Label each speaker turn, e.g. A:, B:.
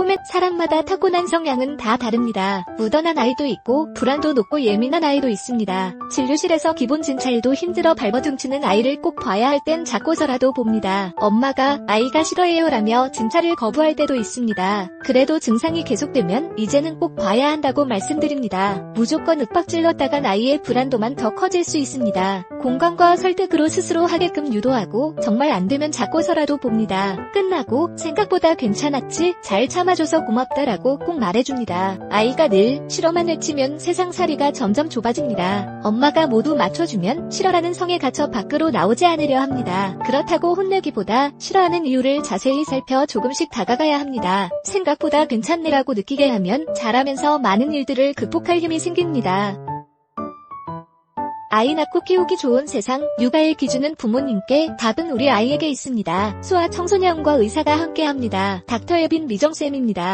A: 포맷 사람마다 타고난 성향은 다 다릅니다. 무던한 아이도 있고 불안도 높고 예민한 아이도 있습니다. 진료실에서 기본 진찰도 힘들어 발버둥치는 아이를 꼭 봐야 할 땐 잡고서라도 봅니다. 엄마가 아이가 싫어해요라며 진찰을 거부할 때도 있습니다. 그래도 증상이 계속되면 이제는 꼭 봐야 한다고 말씀드립니다. 무조건 윽박질렀다간 아이의 불안도만 더 커질 수 있습니다. 공감과 설득으로 스스로 하게끔 유도하고 정말 안 되면 잡고서라도 봅니다. 끝나고 생각보다 괜찮았지? 잘 참아 줘서 고맙다라고 꼭 말해줍니다. 아이가 늘 싫어만 외치면 세상살이가 점점 좁아집니다. 엄마가 모두 맞춰주면 싫어라는 성에 갇혀 밖으로 나오지 않으려 합니다. 그렇다고 혼내기보다 싫어하는 이유를 자세히 살펴 조금씩 다가가야 합니다. 생각보다 괜찮네라고 느끼게 하면 잘하면서 많은 일들을 극복할 힘이 생깁니다. 아이 낳고 키우기 좋은 세상, 육아의 기준은 부모님께 답은 우리 아이에게 있습니다. 소아 청소년과 의사가 함께합니다. 닥터 예빈 미정쌤입니다.